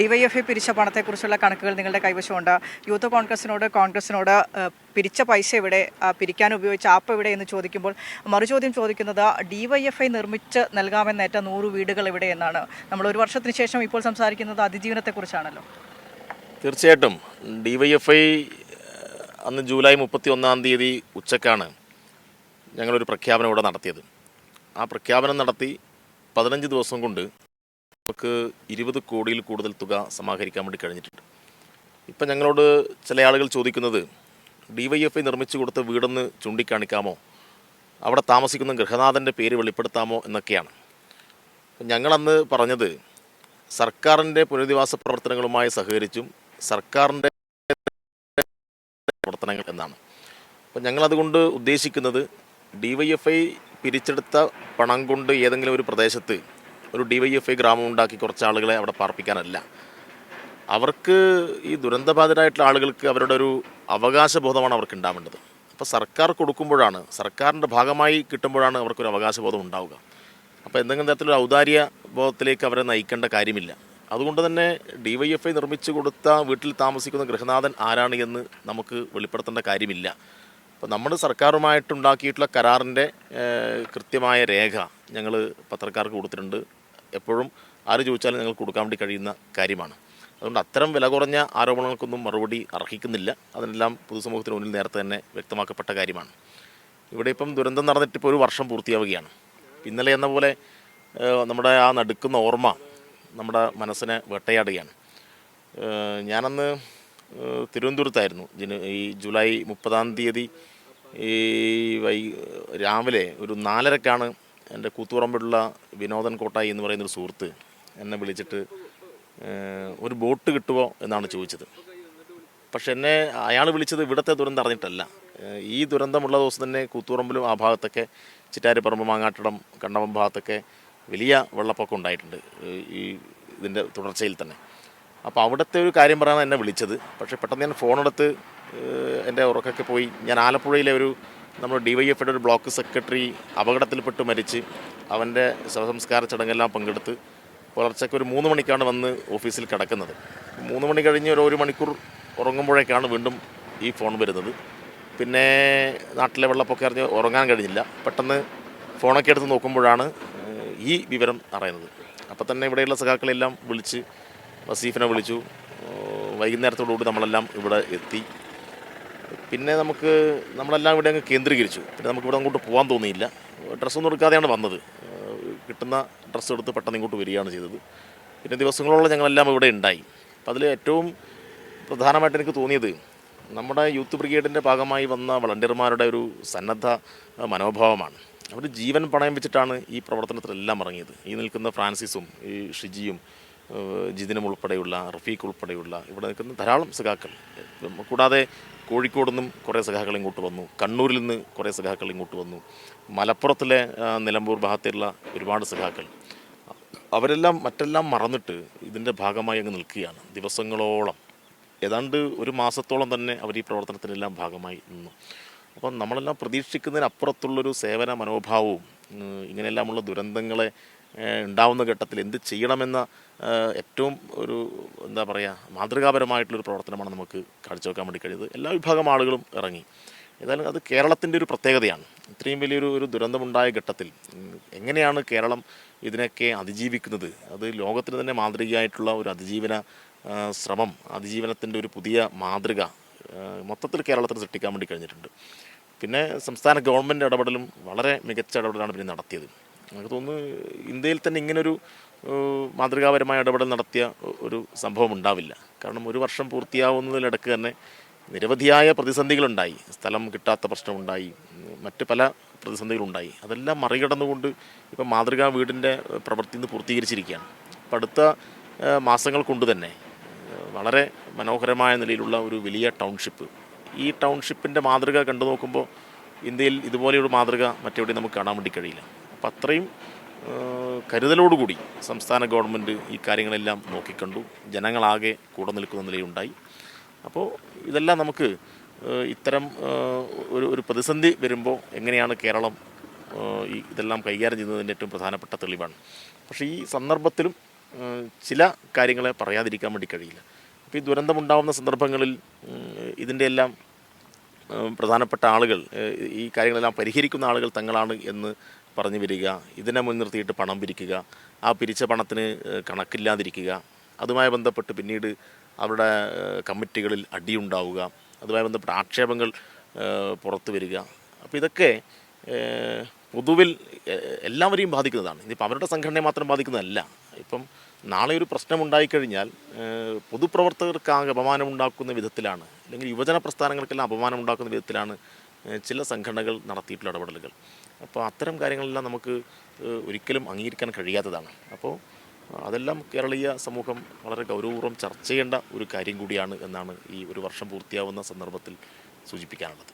DYFI പിരിച്ച പണത്തെക്കുറിച്ചുള്ള കണക്കുകൾ നിങ്ങളുടെ കൈവശമുണ്ട്. യൂത്ത് കോൺഗ്രസിനോട് കോൺഗ്രസിനോട് പിരിച്ച പൈസ എവിടെ പിരിക്കാൻ ഉപയോഗിച്ച ആപ്പ് എവിടെ എന്ന് ചോദിക്കുമ്പോൾ മറുചോദ്യം ചോദിക്കുന്നത് ഡിവൈഎഫ്ഐ നിർമ്മിച്ച് നൽകാമെന്നേറ്റ നൂറ് വീടുകൾ എവിടെ എന്നാണ്. നമ്മൾ ഒരു വർഷത്തിന് ശേഷം ഇപ്പോൾ സംസാരിക്കുന്നത് അതിജീവനത്തെക്കുറിച്ചാണല്ലോ. തീർച്ചയായിട്ടും. ഡി വൈ എഫ് ഐ അന്ന് ജൂലൈ മുപ്പത്തി ഒന്നാം തീയതി ഉച്ചക്കാണ് ഞങ്ങളൊരു പ്രഖ്യാപനം ഇവിടെ നടത്തിയത്. ആ പ്രഖ്യാപനം നടത്തി പതിനഞ്ച് ദിവസം കൊണ്ട് നമുക്ക് ഇരുപത് കോടിയിൽ കൂടുതൽ തുക സമാഹരിക്കാൻ വേണ്ടി കഴിഞ്ഞിട്ടുണ്ട്. ഇപ്പം ഞങ്ങളോട് ചില ആളുകൾ ചോദിക്കുന്നത് ഡി വൈ എഫ് ഐ നിർമ്മിച്ചു കൊടുത്ത വീടെന്ന് ചൂണ്ടിക്കാണിക്കാമോ? അവിടെ താമസിക്കുന്ന ഗൃഹനാഥന്റെ പേര് വെളിപ്പെടുത്താമോ? എന്നൊക്കെയാണ്. ഞങ്ങളന്ന് പറഞ്ഞത് സർക്കാരിന്റെ പുനരധിവാസ പ്രവർത്തനങ്ങളുമായി സഹകരിച്ചും സർക്കാരിന്റെ പ്രവർത്തനങ്ങൾ എന്നാണ്. അപ്പം ഞങ്ങളതുകൊണ്ട് ഉദ്ദേശിക്കുന്നത് ഡി വൈ എഫ് ഐ പിരിച്ചെടുത്ത പണം കൊണ്ട് ഏതെങ്കിലും ഒരു പ്രദേശത്ത് ഒരു ഡി വൈ എഫ് ഐ ഗ്രാമം ഉണ്ടാക്കി കുറച്ച് ആളുകളെ അവിടെ പാർപ്പിക്കാനല്ല. അവർക്ക് ഈ ദുരന്തബാധിതരായിട്ടുള്ള ആളുകൾക്ക് അവരുടെ ഒരു അവകാശബോധമാണ് അവർക്ക് ഉണ്ടാവേണ്ടത്. അപ്പോൾ സർക്കാർ കൊടുക്കുമ്പോഴാണ് സർക്കാരിന്റെ ഭാഗമായി കിട്ടുമ്പോഴാണ് അവർക്കൊരു അവകാശബോധം ഉണ്ടാവുക. അപ്പോൾ എന്തെങ്കിലും തരത്തിലൊരു ഔദാര്യ ബോധത്തിലേക്ക് അവരെ നയിക്കേണ്ട കാര്യമില്ല. അതുകൊണ്ട് തന്നെ ഡി വൈ എഫ് ഐ നിർമ്മിച്ചു കൊടുത്ത വീട്ടിൽ താമസിക്കുന്ന ഗൃഹനാഥൻ ആരാണ് എന്ന് നമുക്ക് വെളിപ്പെടുത്തേണ്ട കാര്യമില്ല. അപ്പോൾ നമ്മൾ സർക്കാരുമായിട്ടുണ്ടാക്കിയിട്ടുള്ള കരാറിന്റെ കൃത്യമായ രേഖ ഞങ്ങൾ പത്രക്കാർക്ക് കൊടുത്തിട്ടുണ്ട്. എപ്പോഴും ആര് ചോദിച്ചാലും ഞങ്ങൾ കൊടുക്കാൻ വേണ്ടി കഴിയുന്ന കാര്യമാണ്. അതുകൊണ്ട് അത്തരം വില കുറഞ്ഞ ആരോപണങ്ങൾക്കൊന്നും മറുപടി അർഹിക്കുന്നില്ല. അതിനെല്ലാം പൊതുസമൂഹത്തിന് മുന്നിൽ നേരത്തെ തന്നെ വ്യക്തമാക്കപ്പെട്ട കാര്യമാണ്. ഇവിടെ ഇപ്പം ദുരന്തം നടന്നിട്ട് ഇപ്പോൾ ഒരു വർഷം പൂർത്തിയാവുകയാണ്. ഇന്നലെ എന്ന പോലെ നമ്മുടെ ആ നടുക്കുന്ന ഓർമ്മ നമ്മുടെ മനസ്സിനെ വേട്ടയാടുകയാണ്. ഞാനന്ന് തിരുവനന്തപുരത്തായിരുന്നു. ഈ ജൂലൈ മുപ്പതാം തീയതി ഈ വൈ രാവിലെ ഒരു നാലരക്കാണ് എന്റെ കൂത്തുപറമ്പിലുള്ള വിനോദൻ കോട്ടായി എന്ന് പറയുന്ന ഒരു സുഹൃത്ത് എന്നെ വിളിച്ചിട്ട് ഒരു ബോട്ട് കിട്ടുമോ എന്നാണ് ചോദിച്ചത്. പക്ഷെ എന്നെ അയാൾ വിളിച്ചത് ഇവിടുത്തെ ദുരന്തം അറിഞ്ഞിട്ടല്ല. ഈ ദുരന്തമുള്ള ദിവസം തന്നെ കൂത്തുപറമ്പിലും ആ ഭാഗത്തൊക്കെ ചിറ്റാരിപ്പറമ്പ് മാങ്ങാട്ടിടം കണ്ടവം ഭാഗത്തൊക്കെ വലിയ വെള്ളപ്പൊക്കം ഉണ്ടായിട്ടുണ്ട് ഈ ഇതിന്റെ തുടർച്ചയിൽ തന്നെ. അപ്പോൾ അവിടുത്തെ ഒരു കാര്യം പറയാനാണ് എന്നെ വിളിച്ചത്. പക്ഷേ പെട്ടെന്ന് ഞാൻ ഫോണെടുത്ത് എന്റെ ഉറക്കൊക്കെ പോയി. ഞാൻ ആലപ്പുഴയിലെ ഒരു നമ്മുടെ ഡി വൈ എഫിയുടെ ഒരു ബ്ലോക്ക് സെക്രട്ടറി അപകടത്തിൽപ്പെട്ട് മരിച്ച് അവന്റെ ശവസംസ്കാര ചടങ്ങെല്ലാം പങ്കെടുത്ത് പുലർച്ചയ്ക്ക് ഒരു മൂന്ന് മണിക്കാണ് വന്ന് ഓഫീസിൽ കിടക്കുന്നത്. മൂന്ന് മണി കഴിഞ്ഞ് ഒരു ഒരു മണിക്കൂർ ഉറങ്ങുമ്പോഴേക്കാണ് വീണ്ടും ഈ ഫോൺ വരുന്നത്. പിന്നെ നാട്ടിലെ വെള്ളപ്പൊക്കം അറിഞ്ഞ് ഉറങ്ങാൻ കഴിഞ്ഞില്ല. പെട്ടെന്ന് ഫോണൊക്കെ എടുത്ത് നോക്കുമ്പോഴാണ് ഈ വിവരം അറിയുന്നത്. അപ്പോൾ തന്നെ ഇവിടെയുള്ള സഖാക്കളെല്ലാം വിളിച്ച് വസീഫിനെ വിളിച്ചു. വൈകുന്നേരത്തോടുകൂടി നമ്മളെല്ലാം ഇവിടെ എത്തി. പിന്നെ നമുക്ക് നമ്മളെല്ലാം ഇവിടെ അങ്ങ് കേന്ദ്രീകരിച്ചു. പിന്നെ നമുക്ക് ഇവിടെ അങ്ങോട്ട് പോകാൻ തോന്നിയില്ല. ഡ്രസ്സൊന്നും എടുക്കാതെയാണ് വന്നത്. കിട്ടുന്ന ഡ്രസ്സ് എടുത്ത് പെട്ടെന്ന് ഇങ്ങോട്ട് വരികയാണ് ചെയ്തത്. പിന്നെ ദിവസങ്ങളോളം ഞങ്ങളെല്ലാം ഇവിടെ ഉണ്ടായി. അപ്പം അതിൽ ഏറ്റവും പ്രധാനമായിട്ട് എനിക്ക് തോന്നിയത് നമ്മുടെ യൂത്ത് ബ്രിഗേഡിന്റെ ഭാഗമായി വന്ന വളണ്ടിയർമാരുടെ ഒരു സന്നദ്ധ മനോഭാവമാണ്. അവർ ജീവൻ പണയം വെച്ചിട്ടാണ് ഈ പ്രവർത്തനത്തിലെല്ലാം ഇറങ്ങിയത്. ഈ നിൽക്കുന്ന ഫ്രാൻസിസും ഈ ഷിജിയും ജിതിനും ഉൾപ്പെടെയുള്ള റഫീഖ് ഉൾപ്പെടെയുള്ള ഇവിടെ നിൽക്കുന്ന ധാരാളം സഖാക്കൾ. കൂടാതെ കോഴിക്കോട് നിന്നും കുറേ സഖാക്കൾ ഇങ്ങോട്ട് വന്നു. കണ്ണൂരിൽ നിന്ന് കുറേ സഖാക്കൾ ഇങ്ങോട്ട് വന്നു. മലപ്പുറത്തിലെ നിലമ്പൂർ ഭാഗത്തുള്ള ഒരുപാട് സഖാക്കൾ. അവരെല്ലാം മറ്റെല്ലാം മറന്നിട്ട് ഇതിന്റെ ഭാഗമായി അങ്ങ് നിൽക്കുകയാണ്. ദിവസങ്ങളോളം. ഏതാണ്ട് ഒരു മാസത്തോളം തന്നെ അവർ ഈ പ്രവർത്തനത്തിനെല്ലാം ഭാഗമായി നിന്നു. അപ്പം നമ്മളെല്ലാം പ്രതീക്ഷിക്കുന്നതിനപ്പുറത്തുള്ളൊരു സേവന മനോഭാവവും ഇങ്ങനെയെല്ലാമുള്ള ദുരന്തങ്ങളെ ഉണ്ടാവുന്ന ഘട്ടത്തിൽ എന്ത് ചെയ്യണമെന്ന ഏറ്റവും ഒരു എന്താ പറയുക മാതൃകാപരമായിട്ടുള്ളൊരു പ്രവർത്തനമാണ് നമുക്ക് കാഴ്ചവെക്കാൻ വേണ്ടി കഴിയുന്നത്. എല്ലാ വിഭാഗം ആളുകളും ഇറങ്ങി. ഏതായാലും അത് കേരളത്തിന്റെ ഒരു പ്രത്യേകതയാണ്. ഇത്രയും വലിയൊരു ഒരു ദുരന്തമുണ്ടായ ഘട്ടത്തിൽ എങ്ങനെയാണ് കേരളം ഇതിനൊക്കെ അതിജീവിക്കുന്നത്? അത് ലോകത്തിന് തന്നെ മാതൃകയായിട്ടുള്ള ഒരു അതിജീവന ശ്രമം അതിജീവനത്തിന്റെ ഒരു പുതിയ മാതൃക മൊത്തത്തിൽ കേരളത്തിന് സൃഷ്ടിക്കാൻ വേണ്ടി കഴിഞ്ഞിട്ടുണ്ട്. പിന്നെ സംസ്ഥാന ഗവൺമെന്റ് ഇടപെടലും വളരെ മികച്ച ഇടപെടലാണ് പിന്നെ നടത്തിയത്. എനിക്ക് തോന്നുന്നു ഇന്ത്യയിൽ തന്നെ ഇങ്ങനൊരു മാതൃകാപരമായ ഇടപെടൽ നടത്തിയ ഒരു സംഭവം ഉണ്ടാവില്ല. കാരണം ഒരു വർഷം പൂർത്തിയാവുന്നതിലിടക്ക് തന്നെ നിരവധിയായ പ്രതിസന്ധികളുണ്ടായി. സ്ഥലം കിട്ടാത്ത പ്രശ്നമുണ്ടായി. മറ്റ് പല പ്രതിസന്ധികളുണ്ടായി. അതെല്ലാം മറികടന്നുകൊണ്ട് ഇപ്പം മാതൃകാ വീടിന്റെ പ്രവൃത്തി ഇന്ന് പൂർത്തീകരിച്ചിരിക്കുകയാണ്. അപ്പം അടുത്ത മാസങ്ങൾ കൊണ്ട് തന്നെ. വളരെ മനോഹരമായ നിലയിലുള്ള ഒരു വലിയ ടൗൺഷിപ്പ്. ഈ ടൗൺഷിപ്പിന്റെ മാതൃക കണ്ടു നോക്കുമ്പോൾ ഇന്ത്യയിൽ ഇതുപോലെയൊരു മാതൃക മറ്റെവിടെയും നമുക്ക് കാണാൻ വേണ്ടി കഴിയില്ല. അപ്പം അത്രയും കരുതലോടുകൂടി സംസ്ഥാന ഗവൺമെന്റ് ഈ കാര്യങ്ങളെല്ലാം നോക്കിക്കണ്ടു. ജനങ്ങളാകെ കൂടെ നിൽക്കുന്ന നിലയുണ്ടായി. അപ്പോൾ ഇതെല്ലാം നമുക്ക് ഇത്തരം ഒരു ഒരു പ്രതിസന്ധി വരുമ്പോൾ എങ്ങനെയാണ് കേരളം ഈ ഇതെല്ലാം കൈകാര്യം ചെയ്യുന്നതിന്റെ ഏറ്റവും പ്രധാനപ്പെട്ട തെളിവാണ്. പക്ഷേ ഈ സന്ദർഭത്തിലും ചില കാര്യങ്ങളെ പറയാതിരിക്കാൻ വേണ്ടി കഴിയില്ല. അപ്പോൾ ഈ ദുരന്തമുണ്ടാകുന്ന സന്ദർഭങ്ങളിൽ ഇതിന്റെ എല്ലാം പ്രധാനപ്പെട്ട ആളുകൾ ഈ കാര്യങ്ങളെല്ലാം പരിഹരിക്കുന്ന ആളുകൾ തങ്ങളാണ് എന്ന് പറഞ്ഞു വരിക ഇതിനെ മുൻനിർത്തിയിട്ട് പണം പിരിക്കുക ആ പിരിച്ച പണത്തിന് കണക്കില്ലാതിരിക്കുക അതുമായി ബന്ധപ്പെട്ട് പിന്നീട് അവരുടെ കമ്മിറ്റികളിൽ അടിയുണ്ടാവുക അതുമായി ബന്ധപ്പെട്ട് ആക്ഷേപങ്ങൾ പുറത്തു വരിക. അപ്പോൾ ഇതൊക്കെ പൊതുവിൽ എല്ലാവരെയും ബാധിക്കുന്നതാണ്. ഇനിയിപ്പോൾ അവരുടെ സംഘടനയെ മാത്രം ബാധിക്കുന്നതല്ല. ഇപ്പം നാളെ ഒരു പ്രശ്നമുണ്ടായിക്കഴിഞ്ഞാൽ പൊതുപ്രവർത്തകർക്കാകെ അപമാനം ഉണ്ടാക്കുന്ന വിധത്തിലാണ് അല്ലെങ്കിൽ യുവജന പ്രസ്ഥാനങ്ങൾക്കെല്ലാം അപമാനമുണ്ടാക്കുന്ന വിധത്തിലാണ് ചില സംഘടനകൾ നടത്തിയിട്ടുള്ള ഇടപെടലുകൾ. അപ്പോൾ അത്തരം കാര്യങ്ങളെല്ലാം നമുക്ക് ഒരിക്കലും അംഗീകരിക്കാൻ കഴിയാത്തതാണ്. അപ്പോൾ അതെല്ലാം കേരളീയ സമൂഹം വളരെ ഗൗരവപൂർവം ചർച്ച ചെയ്യേണ്ട ഒരു കാര്യം കൂടിയാണ് എന്നാണ് ഈ ഒരു വർഷം പൂർത്തിയാവുന്ന സന്ദർഭത്തിൽ സൂചിപ്പിക്കാനുള്ളത്.